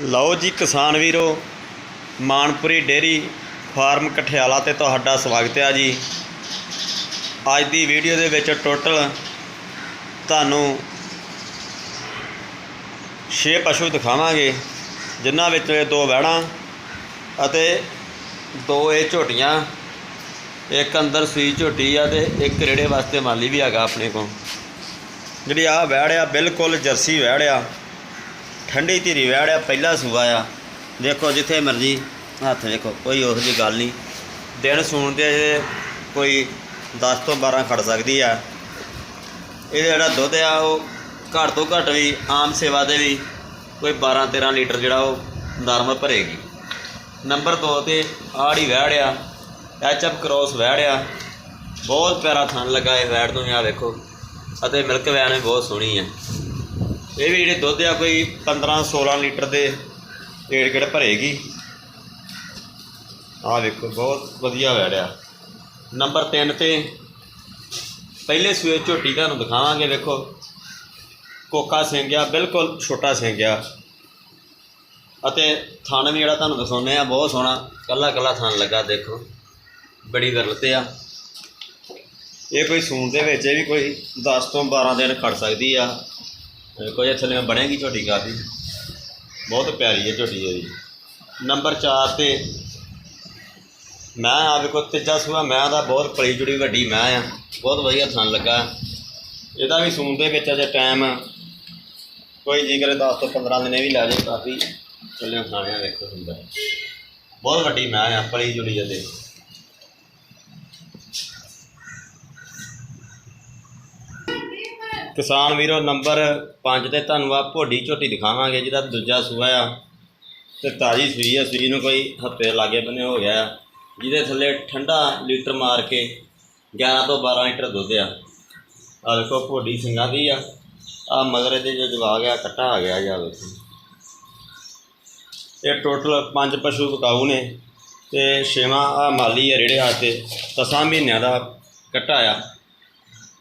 ਲਓ ਜੀ ਕਿਸਾਨ ਵੀਰੋ, ਮਾਨਪੁਰੀ ਡੇਰੀ ਫਾਰਮ ਕਠਿਆਲਾ ਤੇ ਤੁਹਾਡਾ ਸਵਾਗਤ ਹੈ ਜੀ। ਅੱਜ ਦੀ ਵੀਡੀਓ ਦੇ ਵਿੱਚ ਟੋਟਲ ਤੁਹਾਨੂੰ 6 ਪਸ਼ੂ ਦਿਖਾਵਾਂਗੇ, ਜਿਨ੍ਹਾਂ ਵਿੱਚ ਇਹ ਦੋ ਵਹਿੜਾਂ ਅਤੇ ਦੋ ਇਹ ਝੋਟੀਆਂ, ਇੱਕ ਅੰਦਰ ਸੂਈ ਝੋਟੀ ਆ ਤੇ ਇੱਕ ਰੇੜੇ ਵਾਸਤੇ ਮਾਲੀ ਵੀ ਹੈਗਾ ਆਪਣੇ ਕੋਲ। ਜਿਹੜੀ ਆ ਵਹਿੜ ਆ, ਬਿਲਕੁਲ ਜਰਸੀ ਵਹਿੜ ਆ। ਠੰਡੀ ਧੀਰੀ ਵਹਿੜ ਆ, ਪਹਿਲਾ ਸੂਆ ਆ। ਦੇਖੋ ਜਿੱਥੇ ਮਰਜ਼ੀ ਹੱਥ ਵੇਖੋ, ਕੋਈ ਉਹੋ ਜਿਹੀ ਗੱਲ ਨਹੀਂ। ਦਿਨ ਸੂਣ ਦੇ ਕੋਈ 10 ਤੋਂ 12 ਖੜ ਸਕਦੀ ਆ। ਇਹ ਜਿਹੜਾ ਦੁੱਧ ਆ, ਉਹ ਘੱਟ ਤੋਂ ਘੱਟ ਵੀ ਆਮ ਸੇਵਾ ਦੇ ਵੀ ਕੋਈ 12 13 ਲੀਟਰ ਜਿਹੜਾ ਉਹ ਨਰਮ ਭਰੇਗੀ। ਨੰਬਰ 2 ਤੇ ਆੜੀ ਵਹਿੜ ਆ ਐਚਐਫ ਕ੍ਰੋਸ ਵਹਿੜ ਆ। ਬਹੁਤ ਪਿਆਰਾ ਥਣ ਲੱਗਾ ਇਹ ਵਹਿੜ ਨੂੰ ਆ ਵੇਖੋ। ਅਤੇ ਮਿਲਕ ਵੈਨ ਵੀ ਬਹੁਤ ਸੋਹਣੀ ਆ। ਇਹ ਵੀ ਜਿਹੜੇ ਦੁੱਧ ਆ ਕੋਈ 15 16 ਲੀਟਰ ਦੇ ਏੜ ਗੇੜ ਭਰੇਗੀ? ਆਹ ਵੇਖੋ ਬਹੁਤ ਵਧੀਆ ਵੈੜਿਆ ਨੰਬਰ 3 ਤੇ ਪਹਿਲੇ ਸੂਏ ਝੋਟੀ ਤੁਹਾਨੂੰ ਦਿਖਾਵਾਂਗੇ ਵੇਖੋ ਕੋਕਾ ਸਿੰਗਿਆ ਬਿਲਕੁਲ ਛੋਟਾ ਸਿੰਗਿਆ ਅਤੇ ਥਣ ਵੀ ਜਿਹੜਾ ਤੁਹਾਨੂੰ ਦਿਖਾਉਂਦੇ ਆ, ਬਹੁਤ ਸੋਹਣਾ, ਕੱਲਾ ਕੱਲਾ ਥਣ ਲੱਗਾ, ਦੇਖੋ। ਬੜੀ ਗੱਲ ਤੇ ਆ। ਇਹ ਕੋਈ ਸੂਣ ਦੇ ਵਿੱਚ, ਇਹ ਵੀ ਕੋਈ 10 ਤੋਂ 12 ਦਿਨ ਖੜ ਸਕਦੀ ਆ। ਕੋਈ ਇੱਥੇ ਲਈ ਬਣੇਗੀ ਝੋਟੀ ਕਾਫੀ ਬਹੁਤ ਪਿਆਰੀ ਹੈ ਝੋਟੀ ਇਹਦੀ। ਨੰਬਰ 4 ਤੇ ਮੈਂ ਆ ਵੇਖੋ, ਤੀਜਾ ਸੂਆ, ਮੈਂ ਦਾ ਬਹੁਤ ਪਲੀ ਜੁੜੀ ਵੱਡੀ ਮੈਂ ਆ। ਬਹੁਤ ਵਧੀਆ ਥਣ ਲੱਗਾ। ਇਹਦਾ ਵੀ ਸੂਣ ਦੇ ਵਿੱਚ ਅਜੇ ਟਾਈਮ ਕੋਈ ਜੀ ਕਰੇ 10 ਤੋਂ 15 ਦਿਨੇ ਵੀ ਲੈ ਜਾਏ ਕਾਫੀ ਚੱਲਿਆ ਖਾਣਿਆ ਵੇਖੋ ਹੁੰਦਾ ਬਹੁਤ ਵੱਡੀ ਮੈਂ ਆ ਪਲੀ ਜੁੜੀ ਇਹਦੇ। ਕਿਸਾਨ ਵੀਰੋ ਨੰਬਰ 5 ਤੇ ਤੁਹਾਨੂੰ ਆ ਭੋਡੀ ਝੋਟੀ ਦਿਖਾਵਾਂਗੇ ਜਿਹਦਾ ਦੂਜਾ ਸੂਆ ਆ। ਤੇ ਤਾਜੀ ਸੂਈ ਆ ਸੂਈ ਨੂੰ ਕੋਈ ਹਫ਼ਤੇ ਲਾਗੇ ਬੰਨੇ ਹੋ ਗਿਆ। ਆ, ਜਿਹਦੇ ਥੱਲੇ ਠੰਡਾ ਲੀਟਰ ਮਾਰ ਕੇ 11 ਤੋਂ 12 ਲੀਟਰ ਦੁੱਧ ਆ। ਆ ਦੇਖੋ ਭੋਡੀ ਸਿੰਘਾਂ ਦੀ ਆ। ਆ ਮਗਰ ਦੇ ਜੋ ਜਵਾ ਗਿਆ ਕੱਟਾ ਆ ਗਿਆ ਜਾ ਵੇਖੋ ਇਹ ਟੋਟਲ ਪੰਜ ਪਸ਼ੂ ਵਿਕਾਊ ਨੇ ਤੇ ਛੇਵਾਂ ਆ ਮਾਲੀ ਆ ਰੇੜੇ ਵਾਸਤੇ ਦਸਾਂ ਮਹੀਨਿਆਂ ਦਾ ਕੱਟਾ ਆ।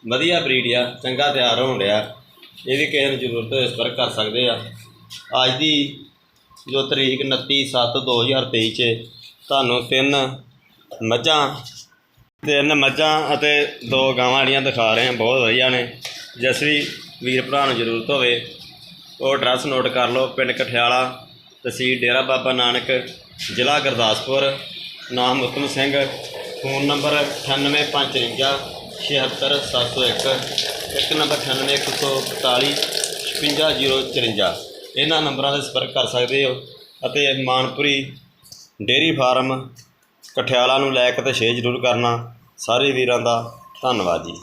ਵਧੀਆ ਬਰੀਡ ਆ, ਚੰਗਾ ਤਿਆਰ ਹੋਣ ਡਿਆ। ਇਹਦੀ ਕਿਸੇ ਨੂੰ ਜ਼ਰੂਰਤ ਹੋਏ ਸੰਪਰਕ ਕਰ ਸਕਦੇ ਆ। ਅੱਜ ਦੀ ਜੋ ਤਰੀਕ 29 7 2023 ਚ, ਤੁਹਾਨੂੰ ਤਿੰਨ ਮੱਝਾਂ ਤਿੰਨ ਮੱਝਾਂ ਅਤੇ ਦੋ ਗਾਵਾਂ ਜਿਹੜੀਆਂ ਦਿਖਾ ਰਹੇ ਹਾਂ ਬਹੁਤ ਵਧੀਆ ਨੇ। ਜਿਸ ਵੀ ਵੀਰ ਭਰਾ ਨੂੰ ਜ਼ਰੂਰਤ ਹੋਵੇ, ਉਹ ਐਡਰੈਸ ਨੋਟ ਕਰ ਲਓ, ਪਿੰਡ ਕਠਿਆਲਾ, ਤਹਿਸੀਲ ਡੇਰਾ ਬਾਬਾ ਨਾਨਕ, ਜ਼ਿਲ੍ਹਾ ਗੁਰਦਾਸਪੁਰ। ਨਾਮ ਉਤਮ ਸਿੰਘ, ਫੋਨ ਨੰਬਰ 9855 76701 ਇੱਕ ਨੰਬਰ 98142 55054 ਇਹਨਾਂ ਨੰਬਰਾਂ 'ਤੇ ਸੰਪਰਕ ਕਰ ਸਕਦੇ ਹੋ ਅਤੇ ਮਾਨਪੁਰੀ ਡੇਰੀ ਫਾਰਮ, ਕਠਿਆਲਾ ਨੂੰ ਲਾਇਕ ਅਤੇ ਸ਼ੇਅਰ ਜ਼ਰੂਰ ਕਰਨਾ। ਸਾਰੇ ਵੀਰਾਂ ਦਾ ਧੰਨਵਾਦ ਜੀ।